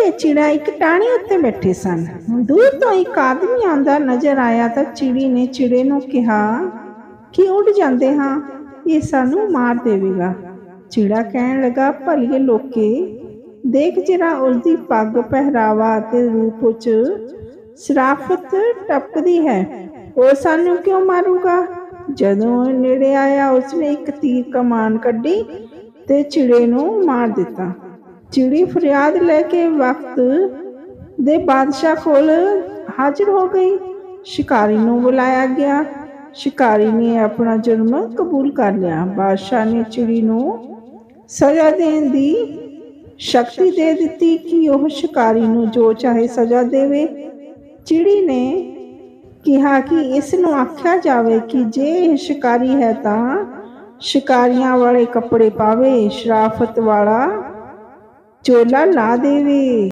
ਤੇ ਚਿੜਾ ਇੱਕ ਟਾਹਣੀ ਉੱਤੇ ਬੈਠੇ ਸਨ। ਦੂਰ ਤੋਂ ਇੱਕ ਆਦਮੀ ਆਉਂਦਾ ਨਜ਼ਰ ਆਇਆ ਤਾਂ ਚਿੜੀ ਨੇ ਚਿੜੇ ਨੂੰ ਕਿਹਾ, ਕਿ ਉੱਡ ਜਾਂਦੇ ਹਾਂ? ਇਹ ਸਾਨੂੰ ਮਾਰ ਦੇਵੇਗਾ। ਚਿੜਾ ਕਹਿਣ ਲੱਗਾ, ਭਲੀਏ ਲੋਕੇ, ਦੇਖ ਜਰਾ ਉਸਦੀ ਪੱਗ ਪਹਿਰਾਵਾ ਅਤੇ ਰੂਪ ਵਿੱਚ ਸ਼ਰਾਫਤ ਟਪਕਦੀ ਹੈ। ਉਹ ਸਾਨੂੰ ਕਿਉਂ ਮਾਰੂਗਾ? ਜਦੋਂ ਨੇੜੇ ਆਇਆ, ਉਸਨੇ ਇੱਕ ਤੀਰ ਕਮਾਨ ਕੱਢੀ ਤੇ ਚਿੜੇ ਨੂੰ ਮਾਰ ਦਿੱਤਾ। ਚਿੜੀ ਫਰਿਆਦ ਲੈ ਕੇ ਵਕਤ ਦੇ ਬਾਦਸ਼ਾਹ ਕੋਲ ਹਾਜ਼ਰ ਹੋ ਗਈ। ਸ਼ਿਕਾਰੀ ਨੂੰ ਬੁਲਾਇਆ ਗਿਆ। ਸ਼ਿਕਾਰੀ ਨੇ ਆਪਣਾ ਜੁਰਮ ਕਬੂਲ ਕਰ ਲਿਆ। ਬਾਦਸ਼ਾਹ ਨੇ ਚਿੜੀ ਨੂੰ ਸਜ਼ਾ ਦੇਣ ਦੀ ਸ਼ਕਤੀ ਦੇ ਦਿੱਤੀ ਕਿ ਉਹ ਸ਼ਿਕਾਰੀ ਨੂੰ ਜੋ ਚਾਹੇ ਸਜ਼ਾ ਦੇਵੇ। ਚਿੜੀ ਨੇ ਕਿਹਾ ਕਿ ਇਸ ਨੂੰ ਆਖਿਆ ਜਾਵੇ ਕਿ ਜੇ ਇਹ ਸ਼ਿਕਾਰੀ ਹੈ ਤਾਂ ਸ਼ਿਕਾਰੀਆਂ ਵਾਲੇ ਕੱਪੜੇ ਪਾਵੇ, ਸ਼ਰਾਫਤ ਵਾਲਾ ਚੋਲਾ ਲਾ ਦੇਵੇ।